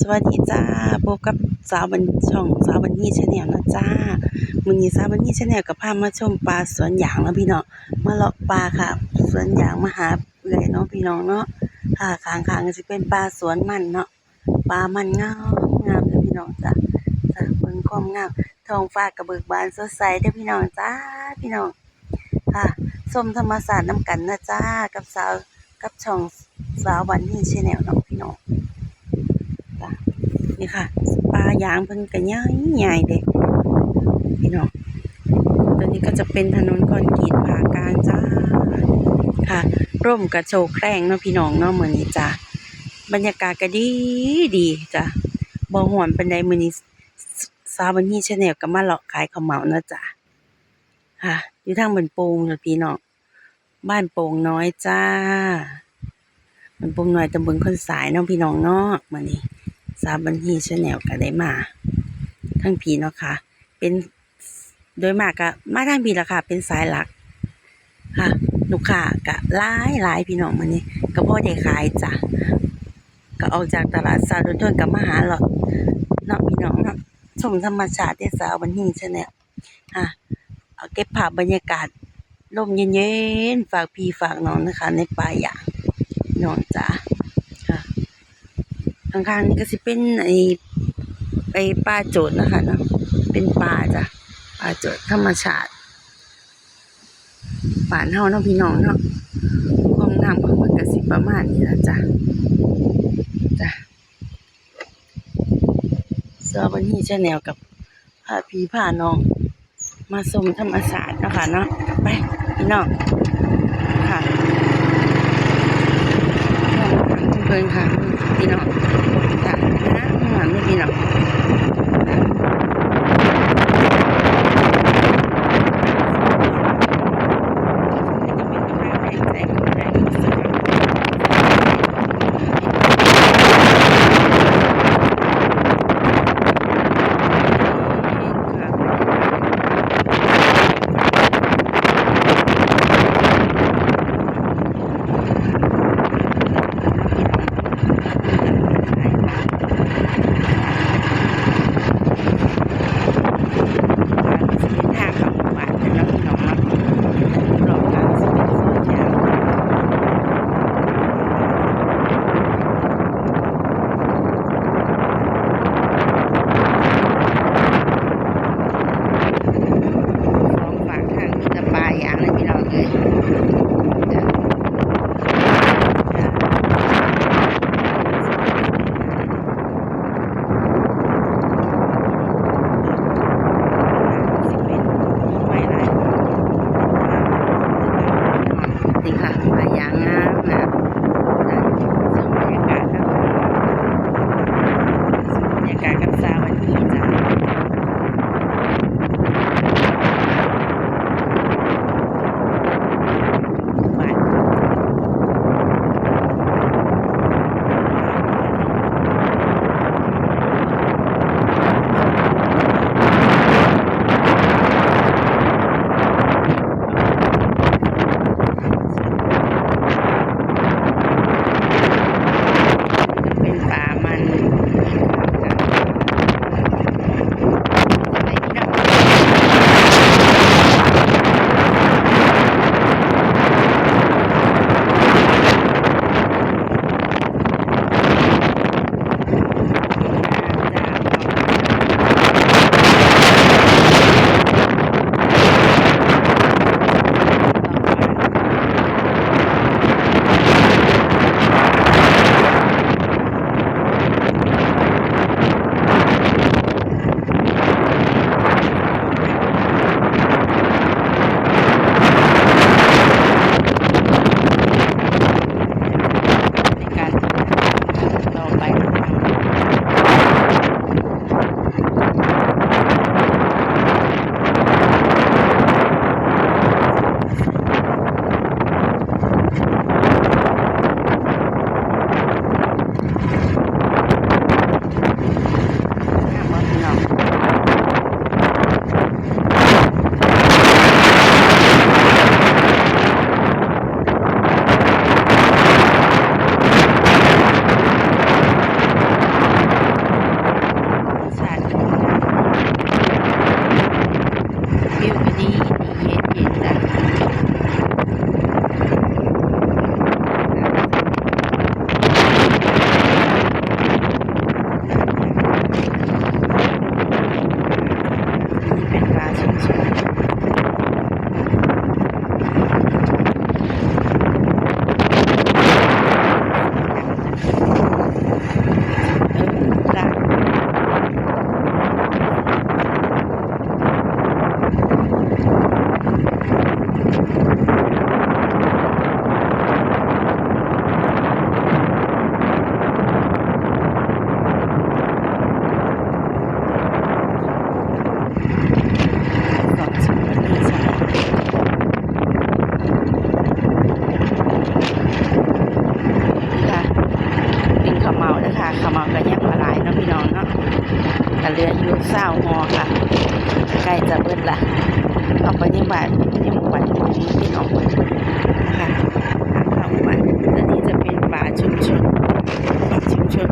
สวัสดีจ้าพบกับสาวบันช่องสาวบันนี่ชาแนลนะจ้ามือนี้สาวบันนี่ชาแนลก็พามาชมปลาสวนยางแล้วพี่น้องมาเลาะปลาค่ะ สวนยางมาหาเอื่อยเนาะพี่น้องเนาะค่ะขางๆก็สิเป็นปลาสวนมันเนาะปลามันงามงามเด้อพี่น้องจ้าจ้าเบิ่งความงามทองฟ้าก็เบิกบานสดใสเด้อพี่น้องจ้าพี่น้องค่ะชมธรรมศาสตร์น้ำกันนะจ้ากับสาวกับช่อง สาวบันนี่ชาแนลเนาะพี่น้องนี่ค่ะปลายางเพิ่นก็ใหญ่ใหญ่เด็กพี่น้องตัวนี้ก็จะเป็นถนนคอนกรีตผ่ากลางจ้าค่ะ ร่มกระโชกแครงเนาะพี่น้องเนาะมือนี้จ้าบรรยากาศก็ดีดีจ้ะบ่ฮ้อนปานใดมือนี้สาวบันนี่ชาแนลก็มาเลาะขายข้าวเหมาเนาะจ้ะค่ะอยู่ทางบนโป่งเนาะพี่น้องบ้านโป่งน้อยจ้า บ้านโป่งน้อยตำบลคนสายเนาะพี่น้องเนาะมื้อนี้สาวบันทีชาแนลก็ได้มาทั้งพีเนาะค่ะ เป็นโดยมากก็มาทางพีละค่ะ เป็นสายหลัก ค่ะลูกค้าก็หลายหลายพี่น้องมื้อนี้ก็พ่อได้ขายจ้ะก็ออกจากตลาดสาวดนๆกับมาหาหลอดเนาะพี่น้องเนาะชมธรรมชาติที่สาวบันทีชาแนลค่ะเอาเก็บภาพบรรยากาศลมเย็นๆฝากพี่ฝากน้องนะคะ ในป่าหยาง พี่น้องจ้าค่ะข้างๆนี่ก็สิเป็นไอ้ไอ้ปลาโจดนะคะเนาะเป็นปลาจ้ะปลาโจดธรรมชาติป่านเฮาเนาะพี่น้องเนาะความงามของมันก็สิประมาณนี้ละจ้ะจ้ะเสื้อวันนี้ชาแนลกับพาพี่พาน้อง มาชมธรรมศาสตร์นะคะเนาะไปพี่น้องค่ะ พิ่นค่ะพี่น้องจ้ะนะหวานไม่มีหรอก hija. หลายนะพี่น้องเนาะกระเรืออยู่เศร้าหอค่ะ ใกล้จะเบิดละเอาไปยังบานยังหมู่บ้านพี่น้องนะคะทางเข้าหมู่บ้านอันนี้จะเป็นป่าชุมชนป่าชุมชน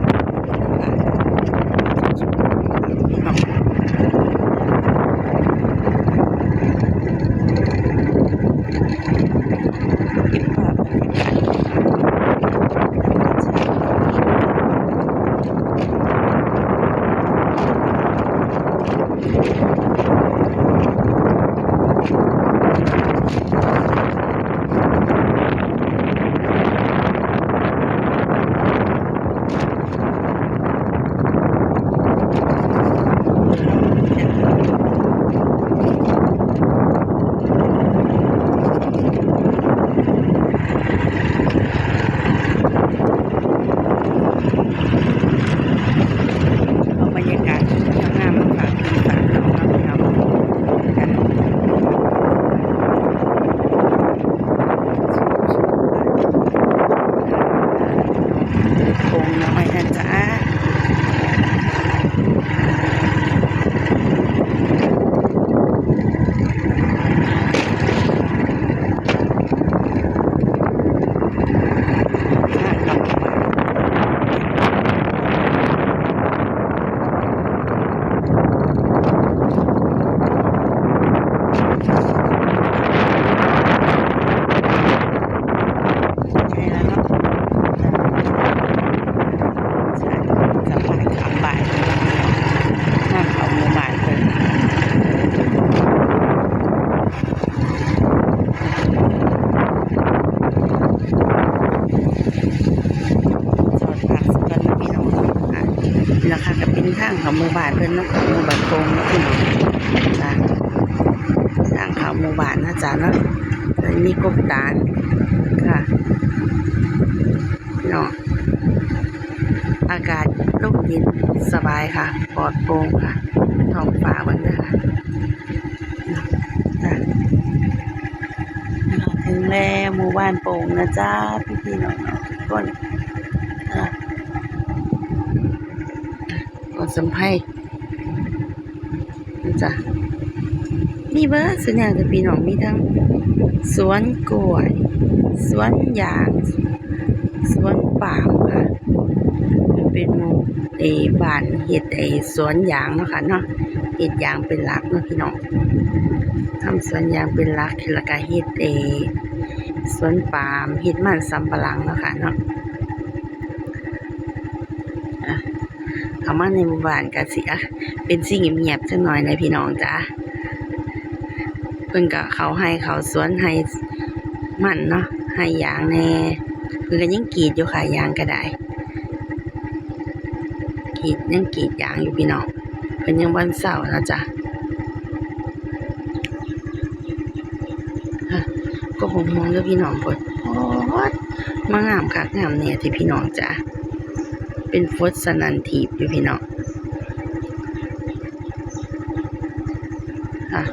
นี่ราคาก็เป็นทางเขาหมู่บ้านเพิ่นเนาะหมู่บ้านโป่งเนาะพี่น้องจ้ะทางเขาหมู่บ้านนะจ๊ะเนาะแล้วมีกบตาลค่ะพี่น้องอากาศร่มเย็นสบายค่ะปลอดโปร่งค่ะท้องฟ้าเบิ่งเด้ค่ะจ้ะนะคะถึงแล้วหมู่บ้านโป่งนะจ๊ะพี่ๆน้องๆทุกคนอะ สัมภัยนะจ๊ะมีเบอร์สุดอย่าจะพี่น้องมีทั้ง สวนกล้วย สวนยาง สวนปาล์มค่ะ เป็นหมู่เออบ้านเฮ็ดไอสวนยางเนาะค่ะเนาะเฮ็ดยางเป็นหลักเนาะพี่น้องทำสวนยางเป็นหลักแล้วก็เฮ็ดเอสวนปาล์มเฮ็ดมันสำปะหลังเนาะค่ะเนาะ เข้ามาในหมู่บ้านก็สิอะเป็นสิ่งเงียบๆจังหน่อยนะพี่น้องจ้าเพิ่นก็เขาให้เขาสวนให้มันเนาะให้ยางแน่เพิ่นก็ยังกรีดอยู่ค่ะยางก็ได้กรีดยังกรีดยางอยู่พี่น้องเพิ่นยังวันเสาร์นะจ๊ะฮะก็หงมองเด้อพี่น้องเพิ่นโอ๊ยมางามคักงามเนี่ยที่พี่น้องจ้ะ เป็นฟดสนันทีบอยู่พี่น้องค่ะ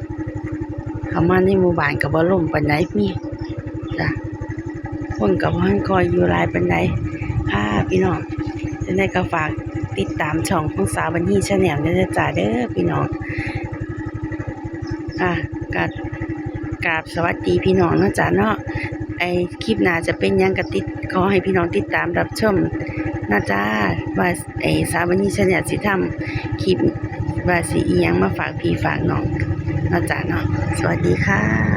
เข้ามาในหมู่บ้านก็บ่ล่มปานใดมีจ้ะคนก็บ่ทันคอยอยู่ลายปานใดค่ะพี่น้องจะได้ก็ฝากติดตามช่องของสาวบันทีชาแนลเด้อจ้าเด้อพี่น้องอะกราบกราบสวัสดีพี่น้องนะจ้าเนาะไอคลิปหน้าจะเป็นยังกติดขอให้พี่น้องติดตามรับชม นะจ้าว่าไอสาวบันทีชาแนลสิทำคลิปว่าสิอียังมาฝากพี่ฝากน้องนาะจ้าเนาะสวัสดีค่ะ